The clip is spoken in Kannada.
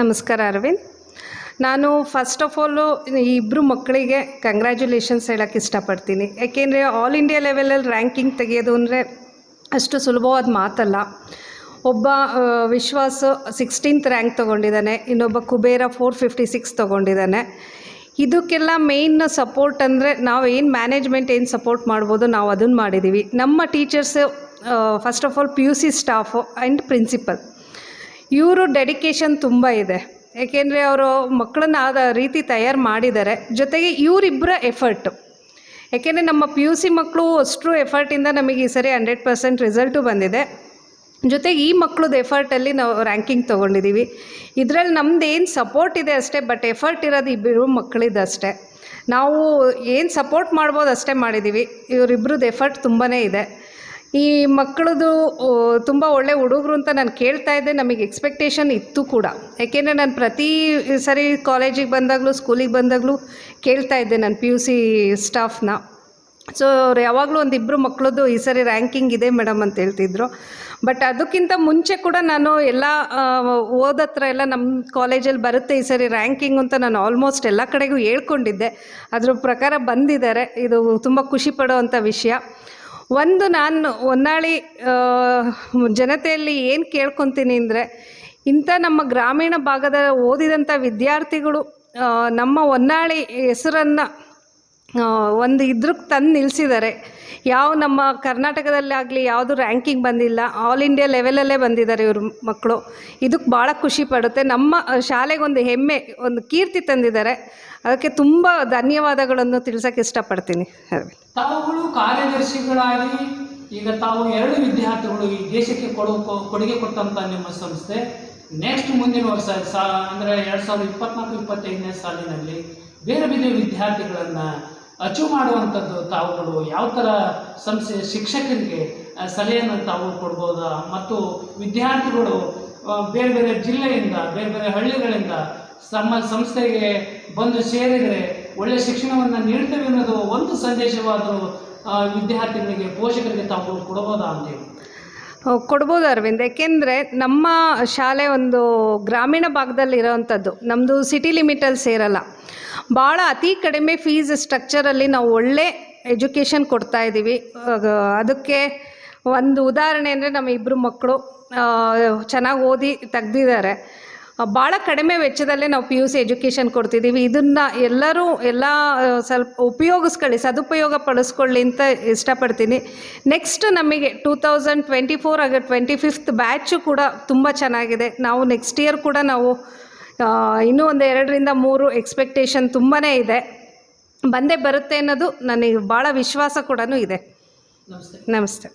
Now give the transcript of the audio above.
ನಮಸ್ಕಾರ ಅರವಿಂದ್. ನಾನು ಫಸ್ಟ್ ಆಫ್ ಆಲು ಈ ಇಬ್ಬರು ಮಕ್ಕಳಿಗೆ ಕಂಗ್ರ್ಯಾಚುಲೇಷನ್ಸ್ ಹೇಳೋಕ್ಕೆ ಇಷ್ಟಪಡ್ತೀನಿ. ಯಾಕೆಂದರೆ ಆಲ್ ಇಂಡಿಯಾ ಲೆವೆಲಲ್ಲಿ ರ್ಯಾಂಕಿಂಗ್ ತೆಗೆಯೋದು ಅಂದರೆ ಅಷ್ಟು ಸುಲಭವಾದ ಮಾತಲ್ಲ. ಒಬ್ಬ ವಿಶ್ವಾಸ್ ಸಿಕ್ಸ್ಟೀನ್ತ್ ರ್ಯಾಂಕ್ ತೊಗೊಂಡಿದ್ದಾನೆ, ಇನ್ನೊಬ್ಬ ಕುಬೇರ ಫೋರ್ ಫಿಫ್ಟಿ ಸಿಕ್ಸ್ ತೊಗೊಂಡಿದ್ದಾನೆ. ಇದಕ್ಕೆಲ್ಲ ಮೇಯ್ನ್ ಸಪೋರ್ಟ್ ಅಂದರೆ ನಾವು ಏನು ಮ್ಯಾನೇಜ್ಮೆಂಟ್ ಏನು ಸಪೋರ್ಟ್ ಮಾಡ್ಬೋದು ನಾವು ಅದನ್ನು ಮಾಡಿದ್ದೀವಿ ನಮ್ಮ teachers first of all P U C staff and principal ಇವರು ಡೆಡಿಕೇಶನ್ ತುಂಬ ಇದೆ. ಏಕೆಂದರೆ ಅವರು ಮಕ್ಕಳನ್ನ ಆದ ರೀತಿ ತಯಾರು ಮಾಡಿದ್ದಾರೆ. ಜೊತೆಗೆ ಇವರಿಬ್ಬರ ಎಫರ್ಟು ಯಾಕೆಂದರೆ ನಮ್ಮ ಪಿ ಯು ಸಿ ಮಕ್ಕಳು ಅಷ್ಟು ಎಫರ್ಟಿಂದ ನಮಗೆ ಈ ಸರಿ ಹಂಡ್ರೆಡ್ ಪರ್ಸೆಂಟ್ ರಿಸಲ್ಟು ಬಂದಿದೆ. ಜೊತೆಗೆ ಈ ಮಕ್ಕಳದ್ದು ಎಫರ್ಟಲ್ಲಿ ನಾವು ರ್ಯಾಂಕಿಂಗ್ ತೊಗೊಂಡಿದ್ದೀವಿ ಇದರಲ್ಲಿ ನಮ್ದು ಏನು ಸಪೋರ್ಟ್ ಇದೆ ಅಷ್ಟೇ ಬಟ್ ಎಫರ್ಟ್ ಇರೋದು ಇಬ್ಬರು ಮಕ್ಕಳಿದ್ದು ಅಷ್ಟೇ. ನಾವು ಏನು ಸಪೋರ್ಟ್ ಮಾಡ್ಬೋದು ಅಷ್ಟೇ ಮಾಡಿದ್ದೀವಿ ಇವರಿಬ್ರದ್ದು ಎಫರ್ಟ್ ತುಂಬಾ ಇದೆ. ಈ ಮಕ್ಕಳದು ತುಂಬ ಒಳ್ಳೆ ಹುಡುಗರು ಅಂತ ನಾನು ಕೇಳ್ತಾ ಇದ್ದೆ, ನಮಗೆ ಎಕ್ಸ್ಪೆಕ್ಟೇಷನ್ ಇತ್ತು ಕೂಡ. ಯಾಕೆಂದರೆ ನಾನು ಪ್ರತಿ ಸರಿ ಕಾಲೇಜಿಗೆ ಬಂದಾಗಲೂ ಸ್ಕೂಲಿಗೆ ಬಂದಾಗಲೂ ಕೇಳ್ತಾ ಇದ್ದೆ ನಾನು ಪಿ ಯು ಸಿ ಸ್ಟಾಫ್ನ ಸೊ ಅವ್ರು ಯಾವಾಗಲೂ ಒಂದು ಇಬ್ಬರು ಮಕ್ಕಳದ್ದು ಈ ಸರಿ ರ್ಯಾಂಕಿಂಗ್ ಇದೆ ಮೇಡಮ್ ಅಂತ ಹೇಳ್ತಿದ್ರು. ಬಟ್ ಅದಕ್ಕಿಂತ ಮುಂಚೆ ಕೂಡ ನಾನು ಎಲ್ಲ ಓದತ್ರ ಎಲ್ಲ ನಮ್ಮ ಕಾಲೇಜಲ್ಲಿ ಬರುತ್ತೆ ಈ ಸರಿ ರ್ಯಾಂಕಿಂಗ್ ಅಂತ ನಾನು ಆಲ್ಮೋಸ್ಟ್ ಎಲ್ಲ ಕಡೆಗೂ ಹೇಳ್ಕೊಂಡಿದ್ದೆ. ಅದ್ರ ಪ್ರಕಾರ ಬಂದಿದ್ದಾರೆ. ಇದು ತುಂಬ ಖುಷಿ ಪಡೋವಂಥ ವಿಷಯ. ಒಂದು ನಾನು ಹೊನ್ನಾಳಿ ಜನತೆಯಲ್ಲಿ ಏನು ಕೇಳ್ಕೊತೀನಿ ಅಂದರೆ, ಇಂಥ ನಮ್ಮ ಗ್ರಾಮೀಣ ಭಾಗದ ಓದಿದಂಥ ವಿದ್ಯಾರ್ಥಿಗಳು ನಮ್ಮ ಹೊನ್ನಾಳಿ ಹೆಸರನ್ನು ಒಂದು ಇದ್ರಕ್ಕೆ ತಂದು ನಿಲ್ಲಿಸಿದ್ದಾರೆ ಯಾವ ನಮ್ಮ ಕರ್ನಾಟಕದಲ್ಲಾಗಲಿ ಯಾವುದು ರ್ಯಾಂಕಿಂಗ್ ಬಂದಿಲ್ಲ ಆಲ್ ಇಂಡಿಯಾ ಲೆವೆಲಲ್ಲೇ ಬಂದಿದ್ದಾರೆ ಇವರು ಮಕ್ಕಳು ಇದಕ್ಕೆ ಭಾಳ ಖುಷಿ ಪಡುತ್ತೆ. ನಮ್ಮ ಶಾಲೆಗೊಂದು ಹೆಮ್ಮೆ, ಒಂದು ಕೀರ್ತಿ ತಂದಿದ್ದಾರೆ ಅದಕ್ಕೆ ತುಂಬ ಧನ್ಯವಾದಗಳನ್ನು ತಿಳಿಸೋಕೆ ಇಷ್ಟಪಡ್ತೀನಿ ತಾವುಗಳು ಕಾರ್ಯದರ್ಶಿಗಳಾಗಿ ಈಗ ತಾವು ಎರಡು ವಿದ್ಯಾರ್ಥಿಗಳು ಈ ದೇಶಕ್ಕೆ ಕೊಡು ಕೊಡುಗೆ ಕೊಟ್ಟಂತ ನಿಮ್ಮ ಸಂಸ್ಥೆ. ನೆಕ್ಸ್ಟ್ ಮುಂದಿನ ವರ್ಷ, ಸಾ, ಅಂದರೆ ಎರಡು ಸಾವಿರದ ಇಪ್ಪತ್ನಾಲ್ಕು, ಇಪ್ಪತ್ತೈದನೇ ಸಾಲಿನಲ್ಲಿ ಬೇರೆ ಬೇರೆ ವಿದ್ಯಾರ್ಥಿಗಳನ್ನು ಅಚೀವ್ ಮಾಡುವಂಥದ್ದು ತಾವುಗಳು ಯಾವ ಥರ ಸಂಸ್ಥೆ ಶಿಕ್ಷಕರಿಗೆ ಸಲಹೆಯನ್ನು ತಾವು ಕೊಡ್ಬೋದಾ? ಮತ್ತು ವಿದ್ಯಾರ್ಥಿಗಳು ಬೇರೆ ಬೇರೆ ಜಿಲ್ಲೆಯಿಂದ, ಬೇರೆ ಬೇರೆ ಹಳ್ಳಿಗಳಿಂದ ತಮ್ಮ ಸಂಸ್ಥೆಗೆ ಬಂದು ಸೇರಿದರೆ ಒಳ್ಳೆಯ ಶಿಕ್ಷಣವನ್ನು ನೀಡ್ತೇವೆ ಅನ್ನೋದು ಒಂದು ಸಂದೇಶವಾದರೂ ವಿದ್ಯಾರ್ಥಿಗಳಿಗೆ ಪೋಷಕರಿಗೆ ತಾವು ಕೊಡಬೋದಾ ಅಂತೇಳಿ ಕೊಡ್ಬೋದು ಅರವಿಂದ್. ಯಾಕೆಂದರೆ ನಮ್ಮ ಶಾಲೆ ಒಂದು ಗ್ರಾಮೀಣ ಭಾಗದಲ್ಲಿ ಇರೋವಂಥದ್ದು ನಮ್ಮದು ಸಿಟಿ ಲಿಮಿಟಲ್ಲಿ ಸೇರಲ್ಲ. ಭಾಳ ಅತಿ ಕಡಿಮೆ ಫೀಸ್ ಸ್ಟ್ರಕ್ಚರಲ್ಲಿ ನಾವು ಒಳ್ಳೆ ಎಜುಕೇಷನ್ ಕೊಡ್ತಾ ಇದ್ದೀವಿ. ಅದಕ್ಕೆ ಒಂದು ಉದಾಹರಣೆ ಅಂದರೆ ನಮ್ಮ ಇಬ್ಬರು ಮಕ್ಕಳು ಚೆನ್ನಾಗಿ ಓದಿ ತೆಗ್ದಿದ್ದಾರೆ. ಭಾಳ ಕಡಿಮೆ ವೆಚ್ಚದಲ್ಲೇ ನಾವು ಪಿ ಯು ಸಿ ಎಜುಕೇಷನ್ ಕೊಡ್ತಿದ್ದೀವಿ. ಇದನ್ನು ಎಲ್ಲರೂ ಎಲ್ಲ ಸ್ವಲ್ಪ ಉಪಯೋಗಿಸ್ಕೊಳ್ಳಿ, ಸದುಪಯೋಗ ಪಡಿಸ್ಕೊಳ್ಳಿ ಅಂತ ಇಷ್ಟಪಡ್ತೀನಿ. ನೆಕ್ಸ್ಟ್ ನಮಗೆ ಟೂ ತೌಸಂಡ್ ಟ್ವೆಂಟಿ ಫೋರ್ ಆಗ ಟ್ವೆಂಟಿ ಫಿಫ್ತ್ ಬ್ಯಾಚು ಕೂಡ ತುಂಬ ಚೆನ್ನಾಗಿದೆ. ನಾವು ನೆಕ್ಸ್ಟ್ ಇಯರ್ ಕೂಡ ನಾವು ಇನ್ನೂ ಒಂದು ಎರಡರಿಂದ ಮೂರು ಎಕ್ಸ್ಪೆಕ್ಟೇಷನ್ ತುಂಬಾ ಇದೆ. ಬಂದೇ ಬರುತ್ತೆ ಅನ್ನೋದು ನನಗೆ ಭಾಳ ವಿಶ್ವಾಸ ಕೂಡ ಇದೆ. ನಮಸ್ತೆ. ನಮಸ್ತೆ.